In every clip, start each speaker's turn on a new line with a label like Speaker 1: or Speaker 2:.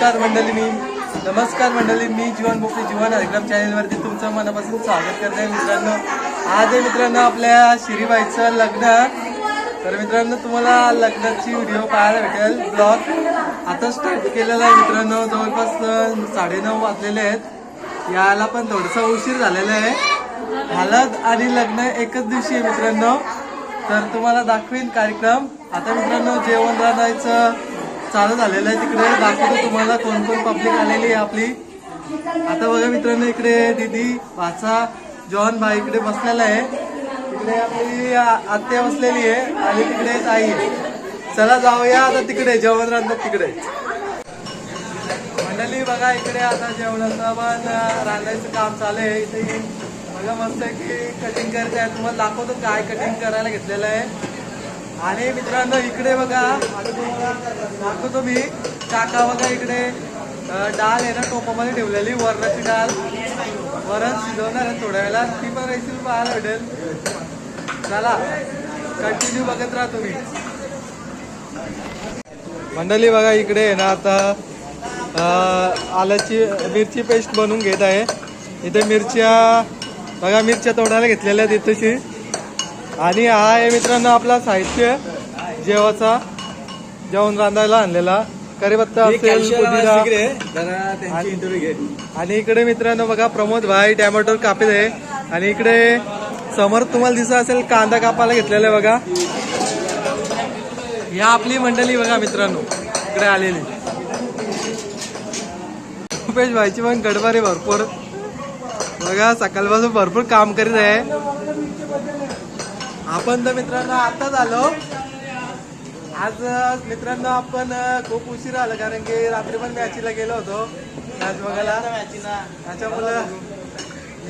Speaker 1: नमस्कार मंडळी मी नमस्कार मंडळी मी जीवन भोगते जीवन हरिक्रम चॅनलवरती तुमचं मनापासून स्वागत करते मित्रांनो. आज आहे मित्रांनो आपल्या शिरीबाईचं लग्न. तर मित्रांनो तुम्हाला लग्नाची व्हिडिओ पाहायला भेटेल ब्लॉग. आता स्टार्ट केलेला आहे मित्रांनो जवळपास साडेनऊ वाजलेले आहेत. यायला पण थोडंसं उशीर झालेला आहे. हळद आणि लग्न एकच दिवशी आहे मित्रांनो. तर तुम्हाला दाखवीन कार्यक्रम. आता मित्रांनो जेवण राहण्याचं चालू झालेलं आहे तिकडे. दाखवतो तुम्हाला कोण कोण पब्लिक आलेली आहे आपली. आता बघा मित्रांनो इकडे दीदी भाचा जॉन भाई इकडे बसलेला आहे. तिकडे आपली आत्या बसलेली आहे आणि तिकडे ताई आहे. चला जाऊया आता तिकडे जेवण राहतात तिकडे. मंडळी बघा इकडे आता जेवणाचं पण रांधायचं काम चालू आहे. इथे बघा मस्त आहे की कटिंग करायचं आहे तुम्हाला दाखवतो काय कटिंग करायला घेतलेलं आहे. आणि मित्रांनो इकडे बघा. आता तुम्हाला दाखवतो मी. काका बघा इकडे. डाळ आहे ना टोपामध्ये ठेवलेली वरणाची डाळ. वरण शिजवणार आहे थोड्या वेळेला ती पण रेसिपी पाहायला भेटेल. चला कंटिन्यू बघत राहा तुम्ही. मंडळी बघा इकडे आहे ना आता आल्याची मिरची पेस्ट बनवून घेत आहे. इथे मिरच्या बघा मिरच्या तोडायला घेतलेल्या आहेत इथेशी. आणि हा आहे मित्रांनो आपला साहित्य जेवाचा. जेवण रांधायला आणलेला. करीपत्ता असेल आणि इकडे मित्रांनो बघा प्रमोद भाई टॅमॅटो कापत आहे. आणि इकडे समोर तुम्हाला दिसत असेल कांदा कापायला घेतलेला आहे बघा. या आपली मंडळी बघा मित्रांनो इकडे आलेली. रुपेश भाईची पण गडबड आहे भरपूर. बघा सकाळपासून भरपूर काम करीत आहे. आपण तर मित्रांनो आताच आलो. आज मित्रांनो आपण खूप उशीर आलो कारण की रात्री पण मॅचीला गेलो होतो. मॅच बघायला. त्याच्यामुळं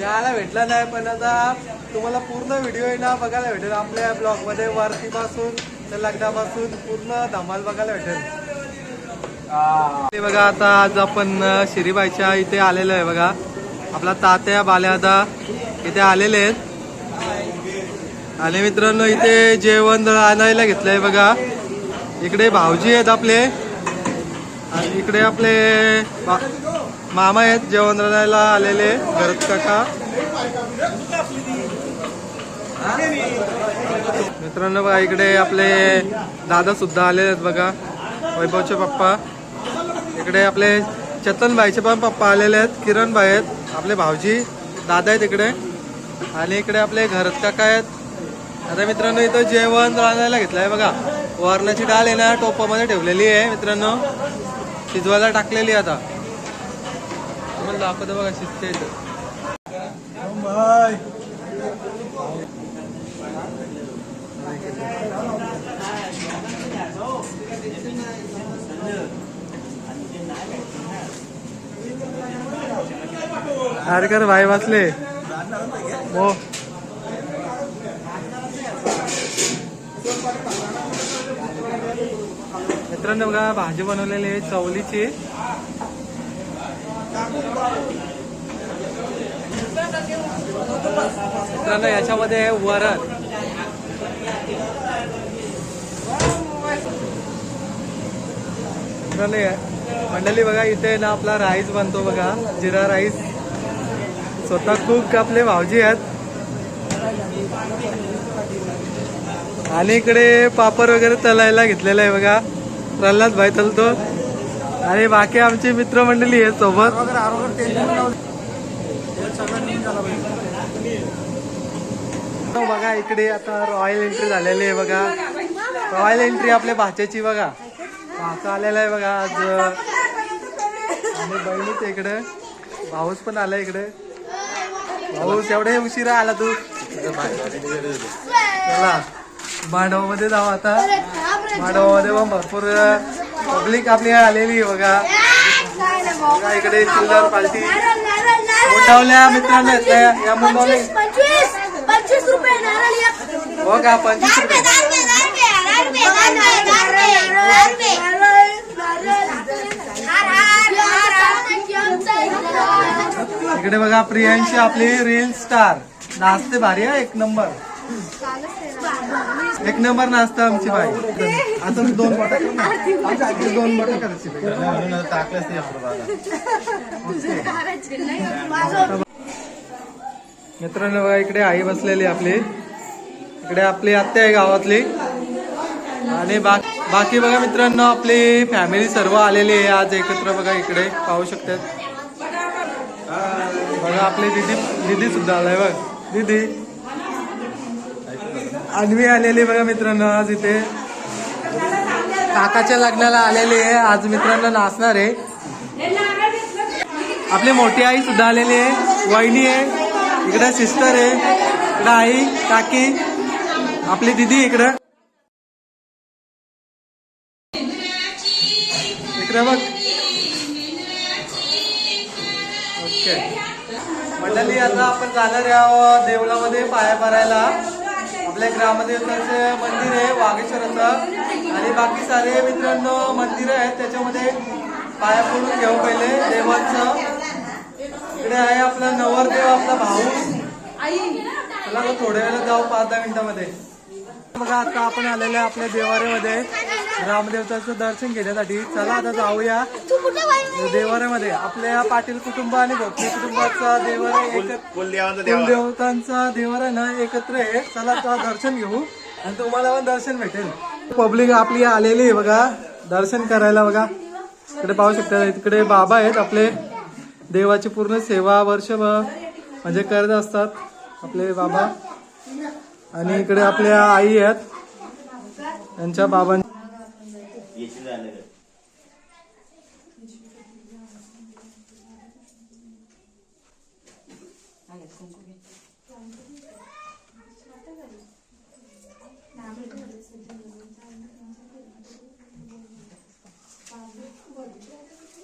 Speaker 1: यायला भेटला नाही पण आता तुम्हाला पूर्ण व्हिडिओ आहे ना बघायला भेटेल. आपल्या ब्लॉगमध्ये वरतीपासून तर लग्नापासून पूर्ण धमाल बघायला भेटेल. ते बघा आता आज आपण शिरीबाईच्या इथे आलेलो आहे बघा. आपला तात्या बाल्यादा इथे आलेले आहेत. आणि मित्रांनो इथे जेवण आणायला घेतलंय बघा. इकडे भाऊजी आहेत आपले. आणि इकडे आपले मामा आहेत जेवण राहायला आलेले भरत काका. मित्रांनो बघा इकडे आपले दादा सुद्धा आले आहेत बघा. वैभवचे पप्पा. इकडे आपले चेतन भाईचे पण पप्पा आलेले आहेत किरण भाई आहेत आपले भाऊजी दादा आहेत इकडे. आणि इकडे आपले घरत काका आहेत. आता मित्रांनो इथं जेवण रांधायला घेतलंय बघा. वरणाची डाळ आहे ना टोपामध्ये ठेवलेली आहे मित्रांनो. शिजवायला टाकलेली आहे आता. तुम्हाला दाखवतो बघा शिजते इथं. अरे कर भाई वाचले. हो. मित्रांनो बघा भाजी बनवलेली आहे चवलीची. मित्रांनो याच्यामध्ये आहे वरण. मित्रांनो मंडळी बघा इथे ना आपला राईस बनतो बघा जिरा राईस. स्वतः खूप आपले भावजी आहेत. आणि इकडे पापड वगैरे तलायला घेतलेला आहे बघा. प्रल्हाद भाई चलतो आणि बाकी आमची मित्रमंडळी आहे सोबत. हो बघा इकडे आता रॉयल एंट्री झालेली आहे बघा. रॉयल एंट्री आपल्या भाच्याची बघा. भाचा आलेला आहे बघा आज. आणि बहिणीच इकडे. भाऊस पण आला इकडे. भाऊस एवढे उशिरा आला तू. चला मांडवामध्ये जाऊ आता. मांडवामध्ये पण भरपूर पब्लिक आपली आलेली आहे बघा. बघा इकडे चिल्लर पालटी मुंडावल्या मित्रांनो या
Speaker 2: मुंबई
Speaker 1: हो का पंचवीस रुपये. इकडे बघा प्रियांशी आपली रील स्टार नाचते भारी आहे एक नंबर एक नंबर नाचतं आमची बाई. आता मी दोन बोटा करू ना. आमची आजी दोन बोटा करायची
Speaker 3: टाकलंच नाही
Speaker 1: मित्रांनो बघा इकडे आई बसलेली आपली. इकडे आपली आत्या आहे गावातली. आणि बा बाकी बघा मित्रांनो आपली फॅमिली सर्व आलेली आहे आज एकत्र बघा इकडे. पाहू शकतात बघा आपली दिदी दिदी सुद्धा आलाय बघ. दिदी. अन्वी आलेली बघा मित्रांनो आज इथे काकाच्या लग्नाला आलेली आहे. आज मित्रांनो नाचणार आहे. आपली मोठी आई सुद्धा आलेली आहे. वहिनी आहे. इकडे सिस्टर आहे. इकडे आई काकी आपली दिदी इकडं. इकडे बघ. ओके मंडळी आता आपण जाणार आहोत देवळामध्ये पाया भरायला. आपल्या ग्रामदेवताचे मंदिर आहे वागेश्वराचं. आणि बाकी सारे मित्रांनो मंदिर आहेत त्याच्यामध्ये पाया पडून घेऊ पहिले देवांचं. इकडे आहे आपला नवरदेव आपला भाऊ. चला थोड्या वेळेला जाऊ पाच दहा मिनिटामध्ये. बघा आता आपण आलेलो आहे आपल्या देवाऱ्यामध्ये. रामदेवताचं दर्शन घेण्यासाठी चला आता जाऊया. देवाऱ्यामध्ये आपल्या पाटील कुटुंब आणि भोपळे कुटुंबाचा देवारा एकत्र कुलदेवतांचा देवारा. ना एकत्र आहे. चला आता दर्शन घेऊ. आणि तुम्हाला पण दर्शन भेटेल. पब्लिक आपली आलेली आहे बघा. दर्शन करायला बघा. इकडे पाहू शकता इकडे बाबा आहेत आपले. देवाची पूर्ण सेवा वर्षभर म्हणजे करत असतात आपले बाबा. आणि इकडे आपल्या आई आहेत. त्यांच्या बाबां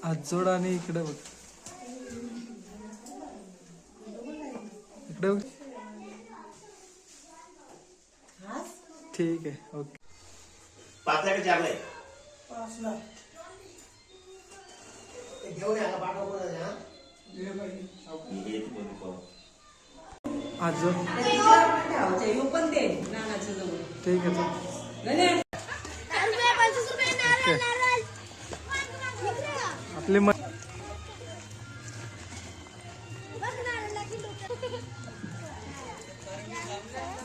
Speaker 1: आजोड आणि इकडे बघ. इकडे बघ. ठीक आहे ओके.
Speaker 4: का चारला आहे? हे
Speaker 2: नारळ
Speaker 1: आपले.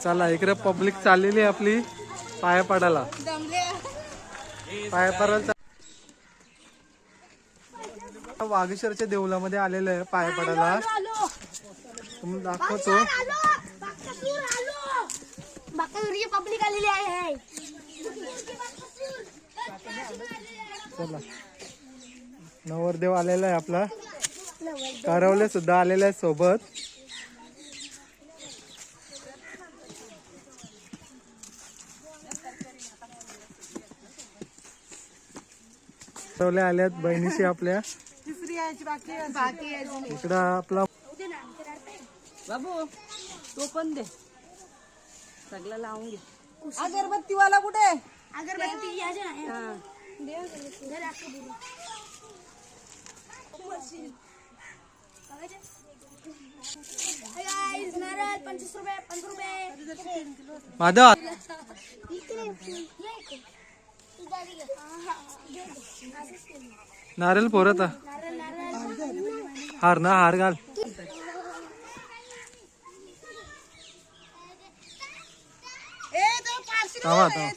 Speaker 1: चला इकडे पब्लिक चाललेली आहे आपली पाया पडायला.
Speaker 2: दमले
Speaker 1: पाया पडायला वागेश्वरच्या देवळामध्ये आलेलं आहे पाया पडायला. दाखवतो.
Speaker 2: पब्लिक आलेली आहे.
Speaker 1: चला. नवरदेव आलेला आहे आपला. कारवले सुद्धा आलेले आहेत सोबत. कारवले आल्यात बहिणीशी आपल्या. इकडं आपला
Speaker 5: बाबू तो पण दे. सगळं लावून घे. अगरबत्तीवाला कुठे?
Speaker 2: अगरबत्ती नाही. Hey guys, नारळ पंचवीस रुपये रुपये.
Speaker 1: माधव.
Speaker 2: इकडे ये इकडे.
Speaker 1: नारळ पोरत हार ना हार घाल.
Speaker 5: ए तो फारशी
Speaker 1: थांबा, थांबा.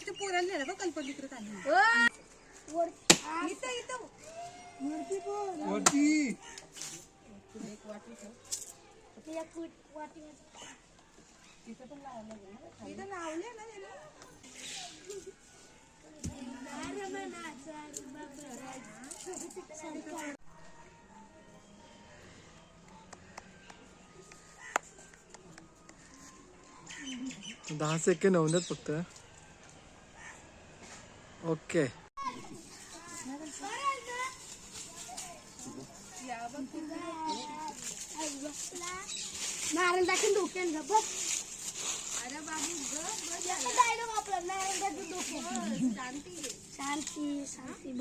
Speaker 1: दहा सेकंड होऊन देत फक्त. ओके.
Speaker 2: मारून टाकून डोक्यान बघ. अरे बाबू डायलॉग आपला नारायण टाकून डोक्यान शांती शांती शांती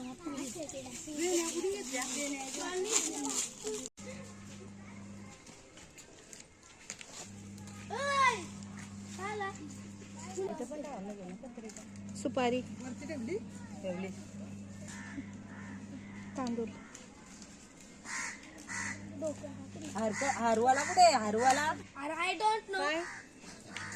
Speaker 5: सुपारी.
Speaker 2: तांदूळ.
Speaker 5: हारवाला कुठे? हारवाला?
Speaker 2: आय डोंट नो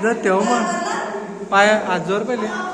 Speaker 1: तिथं ठेव मग. पाय आजवर पहिले.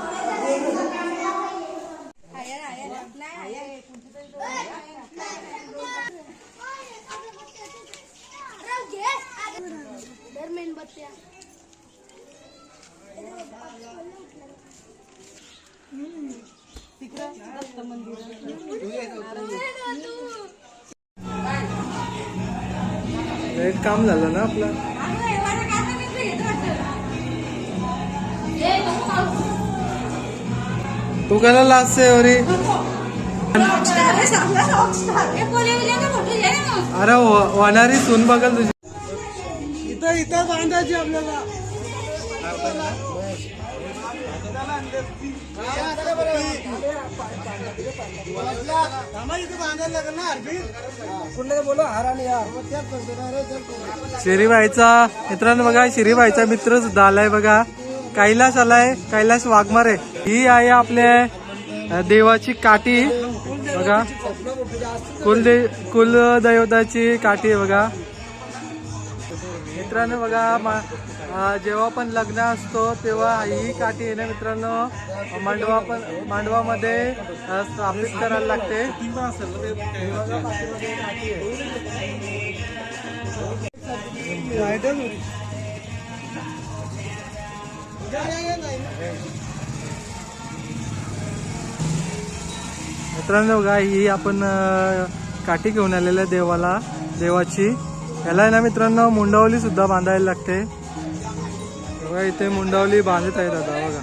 Speaker 1: तू कला लास्ट आहे अरे। अरे व- होणारी सून बघल तुझी. इथं इथं बांधायची आपल्याला. शिरीबाईचा मित्रांनो बघा शिरीबाईचा मित्र सुद्धा आलाय बघा. कैलास आलाय कैलास वाघमारे. ही आहे आपल्या देवाची काठी. बघा. कुलदे कुलदैवताची काठी बघा. मित्रांनो बघा मा- जेव्हा पण लग्न असतो तेव्हा ही काठी आहे ना मित्रांनो मांडवा पण मांडवामध्ये स्थापित करायला लागते. काठी आहे. मित्रांनो गाय ही आपण काठी घेऊन आलेल्या देवाला देवाची. याला आहे ना मित्रांनो मुंडावली सुद्धा बांधायला लागते. बघा इथे मुंडावली बांधत आहे दादा बघा.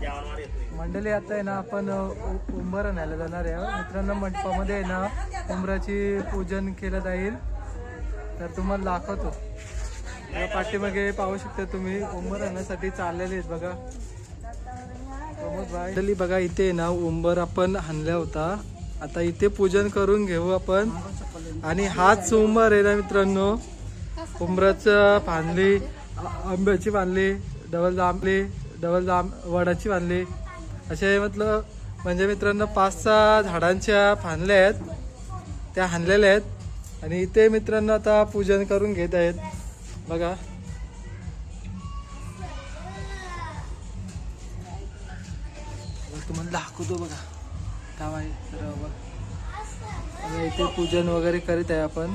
Speaker 1: मंडळी आता आहे ना आपण उ- उंबर आणायला जाणार आहे. मित्रांनो मंडपामध्ये आहे ना उंबराची पूजन केलं जाईल. तर तुम्हाला दाखवतो. पाठीमागे पाहू शकता तुम्ही उंबर आणण्यासाठी चाललेले आहेत बघा. प्रमोद मंडळी बघा इथे आहे ना उंबर आपण आणला होता. आता इथे पूजन करून घेऊ आपण. आणि हाच उंबर आहे ना मित्रांनो. उंबराचं फांदली आंब्याची बांधली डबल जांभली डबल जांब वडाची बांधली. असे म्हटलं म्हणजे मित्रांनो पाच सहा झाडांच्या फांदल्या आहेत. त्या हाणलेल्या आहेत. आणि इथे मित्रांनो आता पूजन करून घेत आहेत. बघा. तुम्हाला दाखवतो बघा. काय आहे तर बघा. इथे पूजन वगैरे करीत आहे आपण.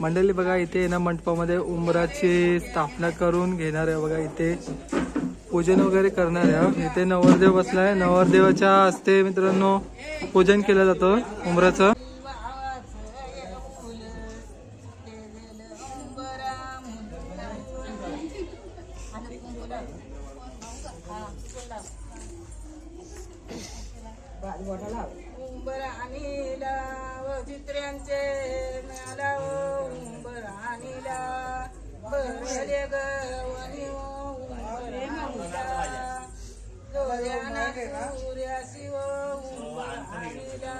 Speaker 1: मंडळी बघा इथे ना मंडपामध्ये उंबराची स्थापना करून घेणार आहे बघा इथे. पूजन वगैरे करणार आहे इथे नवरदेव बसलाय. नवरदेवाच्या हस्ते मित्रांनो पूजन केलं जातं उंबराचं
Speaker 5: उंबर आणीला व चित्र्यांचे मिळाला उंबर आणि लाव ग वनी उंबर आणीला. डोळ्याना सूर्याशी उंबर आणीला.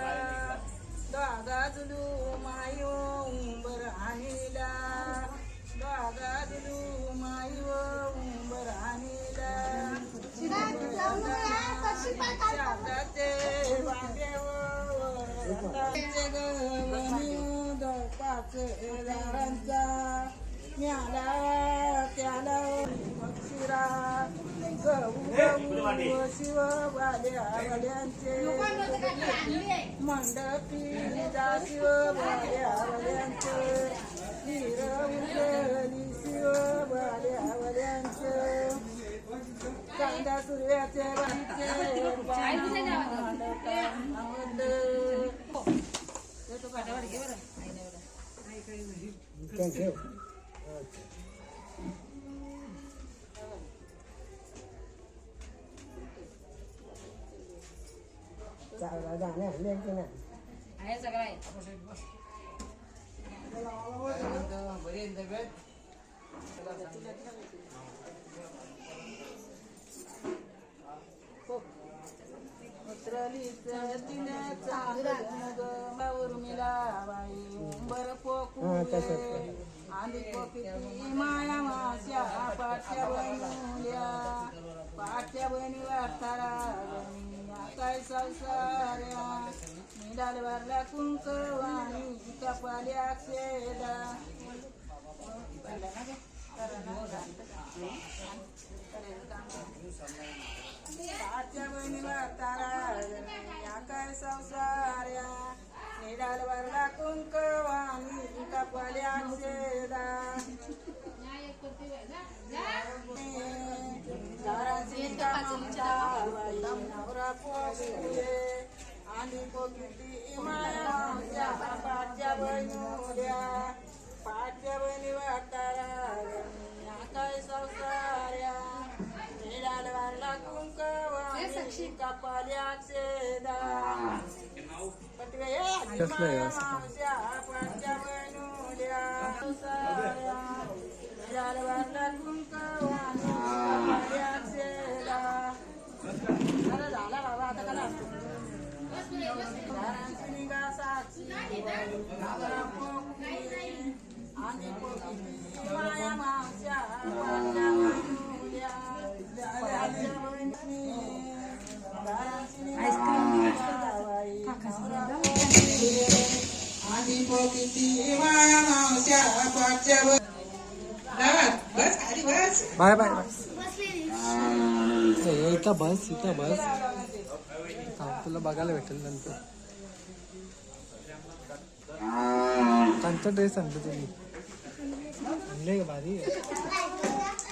Speaker 5: दागा जुलू माई उंबर आणीला. दागा जुलू पाच झाडांचा म्याला त्याला अक्षिरा गहू शिव वाल्या वाल्यांचे मंडपी शिव वाल्या वाल्यांचे हिर उजली शिव वाल्या वाल्यांचे कांदा सूर्याचे Thank
Speaker 6: you. Okay. Chào đã đã nè, lên cái này.
Speaker 4: Ai ra cái này? Hãy subscribe cho kênh Ghiền Mì Gõ Để không bỏ lỡ những video hấp
Speaker 5: dẫn Urmila बाई उंबर पोकुले माया माश्या पाठ्या बनवल्या पाठ्या बहिणी वाटारा काय संसाऱ्या मिळाल वरला कुंकवाणी कपाल्या शेदा पाठ्या बहिणी वाटारा या काय संसाऱ्या निडाल वरला कुंकवाणी कपाल्या शेदा नवरा पोसले आणि पोकिती माया संसाऱ्या निडाल वरला कुंकवाणी कपाल्या शेदा
Speaker 1: कसलं आहे असं?
Speaker 5: आणि पोकिती माया मावश्या
Speaker 1: बाय बाय इथं बस इथं बस. तुला बघायला भेटेल नंतर. त्यांचा ड्रेस सांगतो तुम्ही का भारी आहे.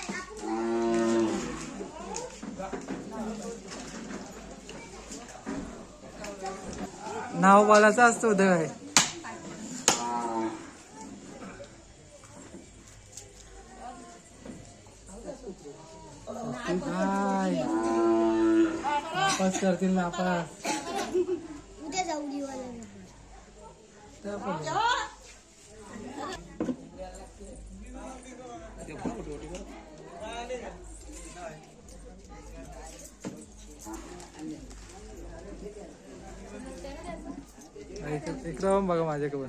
Speaker 1: नाव बोलायचं असतं उदय काय नापास करतील नापास
Speaker 2: उद्या
Speaker 1: बघा माझ्याकडे.